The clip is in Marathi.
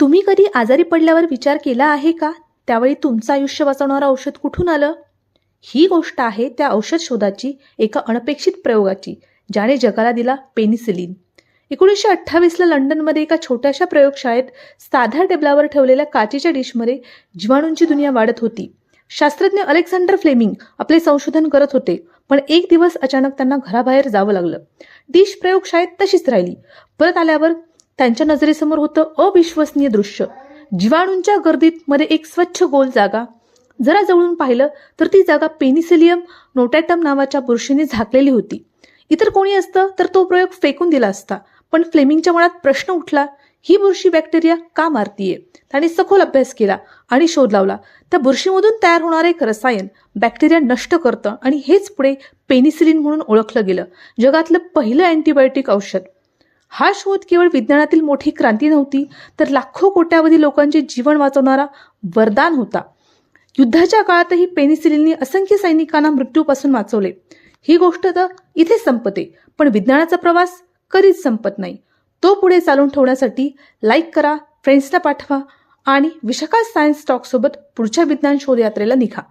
तुम्ही कधी आजारी पडल्यावर विचार केला आहे का? त्यावेळी तुमचं आयुष्य वाचवणारं औषध कुठून आलं? ही गोष्ट आहे त्या औषध शोधाची एका अनपेक्षित प्रयोगाची ज्याने जगाला दिला पेनिसिलिन. एकोणीसशे अठ्ठावीसला लंडनमध्ये एका छोट्याशा प्रयोगशाळेत साध्या टेबलावर ठेवलेल्या काचेच्या डिशमध्ये जीवाणूंची दुनिया वाढत होती. शास्त्रज्ञ अलेक्झांडर फ्लेमिंग आपले संशोधन करत होते पण एक दिवस अचानक त्यांना घराबाहेर जावं लागलं. डिश प्रयोगशाळेत तशीच राहिली. परत आल्यावर त्यांच्या नजरेसमोर होतं अविश्वसनीय दृश्य. जीवाणूंच्या गर्दीत मध्ये एक स्वच्छ गोल जागा. जरा जवळून पाहिलं तर ती जागा पेनिसिलियम नोटॅटम नावाच्या बुरशीने झाकलेली होती. इतर कोणी असतं तर तो प्रयोग फेकून दिला असता. पण फ्लेमिंगच्या मनात प्रश्न उठला ही बुरशी बॅक्टेरिया का मारतीये? त्याने सखोल अभ्यास केला आणि शोध लावला त्या बुरशीमधून तयार होणारे एक रसायन बॅक्टेरिया नष्ट करतं आणि हेच पुढे पेनिसिलिन म्हणून ओळखलं गेलं. जगातलं पहिलं अँटीबायोटिक औषध. हा शोध केवळ विज्ञानातील मोठी क्रांती नव्हती तर लाखो कोट्यावधी लोकांचे जीवन वाचवणारा वरदान होता. युद्धाच्या काळातही पेनिसिलिनने असंख्य सैनिकांना मृत्यूपासून वाचवले. ही गोष्ट तर इथे संपते पण विज्ञानाचा प्रवास कधीच संपत नाही. तो पुढे चालून ठेवण्यासाठी लाईक करा फ्रेंड्सला पाठवा आणि विशाखा सायन्स स्टॉकसोबत पुढच्या विज्ञान शोध यात्रेला निघा.